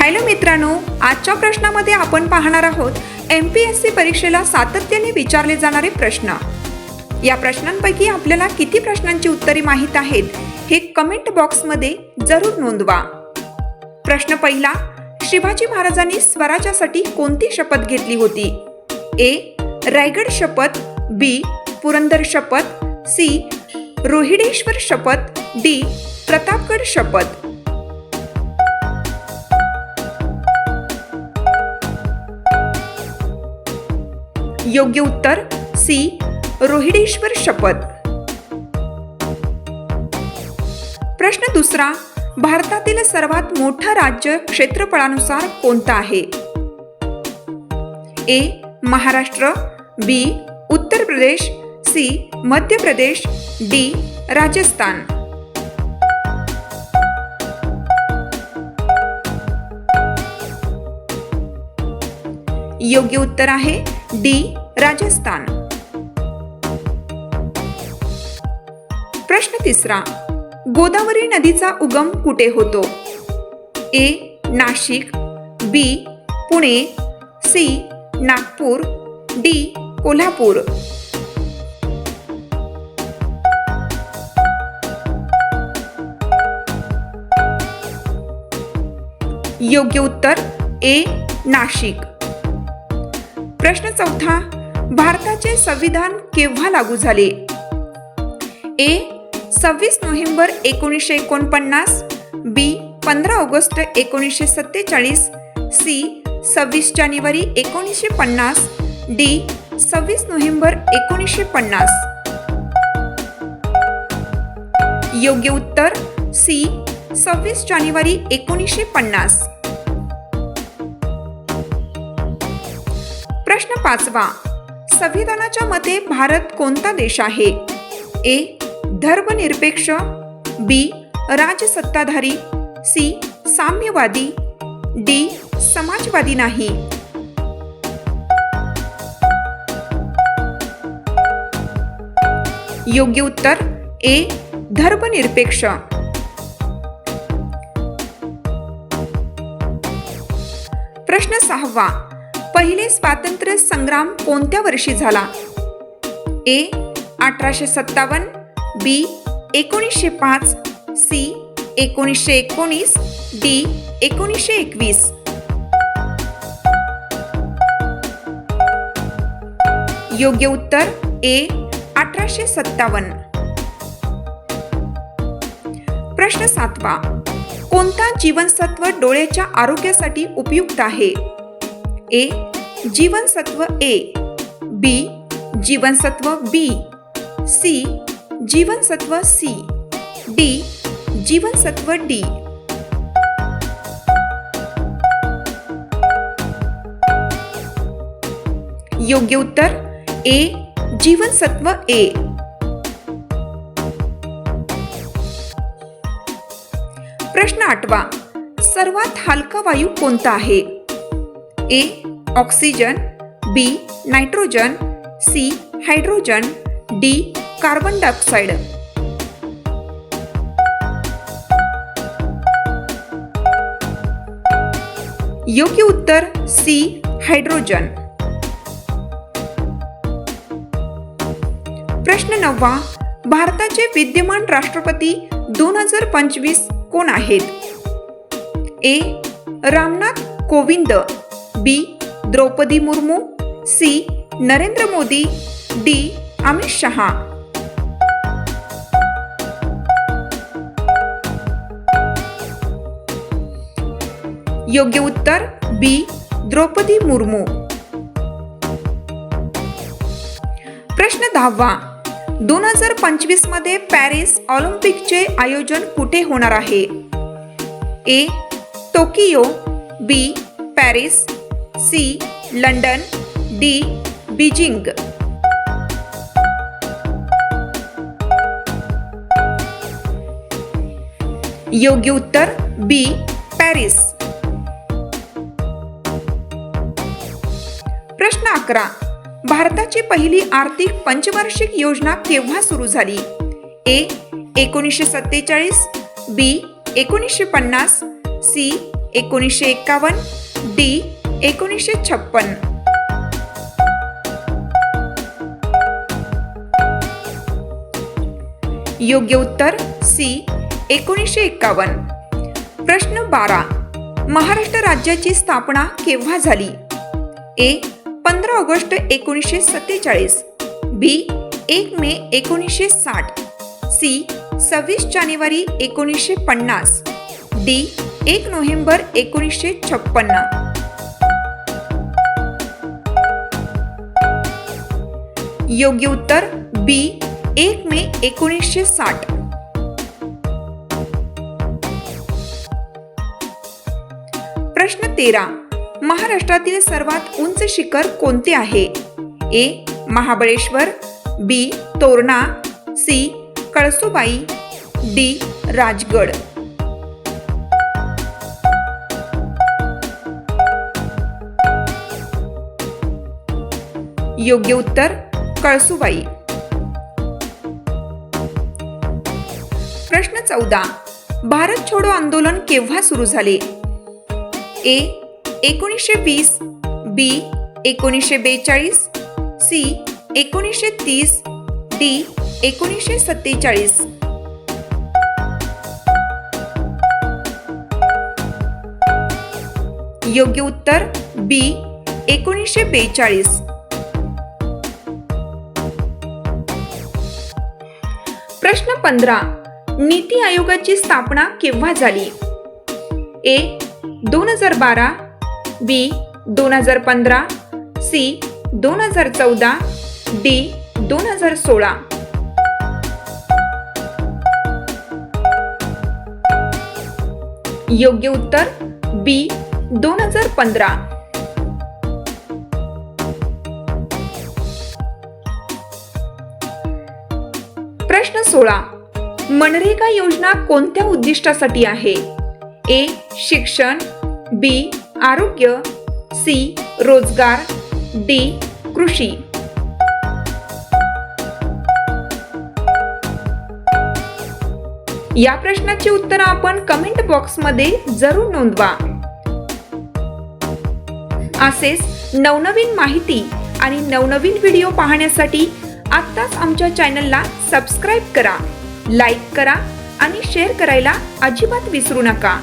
Hello मित्रांनो आजच्या प्रश्नामध्ये आपण पाहणार आहोत एम पी एस सी परीक्षेला सातत्याने विचारले जाणारे प्रश्न. या प्रश्नांपैकी आपल्याला किती प्रश्नांची उत्तरे माहीत आहेत हे कमेंट बॉक्समध्ये जरूर नोंदवा. प्रश्न पहिला शिवाजी महाराजांनी स्वराज्यासाठी कोणती शपथ घेतली होती? ए रायगड शपथ बी पुरंदर शपथ सी रोहिडेश्वर शपथ डी प्रतापगड शपथ. योग्य उत्तर सी रोहिडेश्वर शपथ. प्रश्न दुसरा भारतातील सर्वात मोठं राज्य क्षेत्रफळानुसार कोणतं आहे? ए महाराष्ट्र बी उत्तर प्रदेश सी मध्य प्रदेश डी राजस्थान. योग्य उत्तर आहे डी राजस्थान. प्रश्न तिसरा गोदावरी नदीचा उगम कुठे होतो? A Nashik B Pune C Nagpur D Kolhapur. योग्य उत्तर ए नाशिक. प्रश्न चौथा भारताचे संविधान केव्हा लागू झाले? ए सव्वीस नोव्हेंबर एकोणीसशे एकोणपन्नास बी पंधरा ऑगस्ट एकोणीसशे सत्तेचाळीस सी सव्वीस जानेवारी एकोणीसशे पन्नास डी सव्वीस नोव्हेंबर एकोणीसशे पन्नास. योग्य उत्तर सी सव्वीस जानेवारी एकोणीसशे पन्नास. प्रश्न पाचवा. संविधानाच्या मते भारत कोणता देश आहे? ए. धर्मनिरपेक्ष बी. राजसत्ताधारी सी. साम्यवादी डी. समाजवादी नाही. योग्य उत्तर ए. धर्मनिरपेक्ष. प्रश्न सहावा. पहिले स्वातंत्र्य संग्राम कोणत्या वर्षी झाला? ए अठराशे सत्तावन्न बी एकोणीसशे पाच सी एकोणीसशे एकोणीस डी एकोणीसशे एकवीस. योग्य उत्तर ए अठराशे सत्तावन्न. प्रश्न सातवा. कोणता जीवनसत्व डोळ्याच्या आरोग्यासाठी उपयुक्त आहे? ए, जीवनसत्व ए, बी, जीवनसत्व बी, सी, जीवनसत्व सी, डी, जीवनसत्व डी। योग्य उत्तर ए, जीवनसत्व ए। प्रश्न आठवा, सर्वात हलका वायू कोणता आहे? A oxygen B nitrogen C hydrogen D carbon dioxide योग्य उत्तर सी हायड्रोजन. प्रश्न नववा भारताचे विद्यमान राष्ट्रपती दोन हजार पंचवीस कोण आहेत? A Ramnath Kovind. B Droupadi Murmu C Narendra Modi D Amit Shah. योग्य उत्तर बी द्रौपदी मुर्मू. प्रश्न दहावा. दोन हजार पंचवीसमध्ये पॅरिस ऑलिम्पिकचे आयोजन कुठे होणार आहे? A Tokyo B Paris C London D Beijing. योग्य उत्तर बी पॅरिस. प्रश्न अकरा. भारताची पहिली आर्थिक पंचवार्षिक योजना केव्हा सुरू झाली? ए एकोणीसशे सत्तेचाळीस बी एकोणीसशे पन्नास सी एकोणीसशे एक्कावन्न डी एकोणीसशे छप्पन. योग्य उत्तर सी एकोणीसशे एक्कावन्न प्रश्न बारा. महाराष्ट्र राज्याची स्थापना केव्हा झाली? ए पंधरा ऑगस्ट एकोणीसशे सत्तेचाळीस. बी एक मे एकोणीसशे साठ. सी सव्वीस जानेवारी एकोणीसशे पन्नास. डी एक नोव्हेंबर एकोणीसशे छप्पन्न योग्य उत्तर बी एक मे एकोणीसशे साठ. प्रश्न तेरा. महाराष्ट्रातील सर्वात उंच शिखर कोणते आहे? A Mahabaleshwar B Torna C Kalsubai D Rajgad. योग्य उत्तर कळसुबाई. प्रश्न चौदा. भारत छोडो आंदोलन केव्हा सुरू झाले? ए एकोणीसशे वीस बी एकोणीसशे बेचाळीस सी एकोणीसशे तीस डी एकोणीसशे सत्तेचाळीस. योग्य उत्तर बी एकोणीसशे बेचाळीस. प्रश्न पंधरा. नीती आयोगाची स्थापना केव्हा झाली? ए दोन हजार बारा बी दोन हजार पंधरा सी दोन हजार चौदा डी दोन हजार सोळा. योग्य उत्तर बी दोन हजार पंधरा. प्रश्न सोळा मनरेगा योजना कोणत्या उद्दिष्टासाठी आहे? ए. शिक्षण. बी. आरोग्य. सी. रोजगार. डी. कृषी. या प्रश्नाची उत्तर आपण कमेंट बॉक्समध्ये जरूर नोंदवा. असेच नवनवीन माहिती आणि नवनवीन व्हिडिओ पाहण्यासाठी आत्ताच आमच्या चॅनलला सबस्क्राईब करा लाईक करा आणि शेअर करायला अजिबात विसरू नका.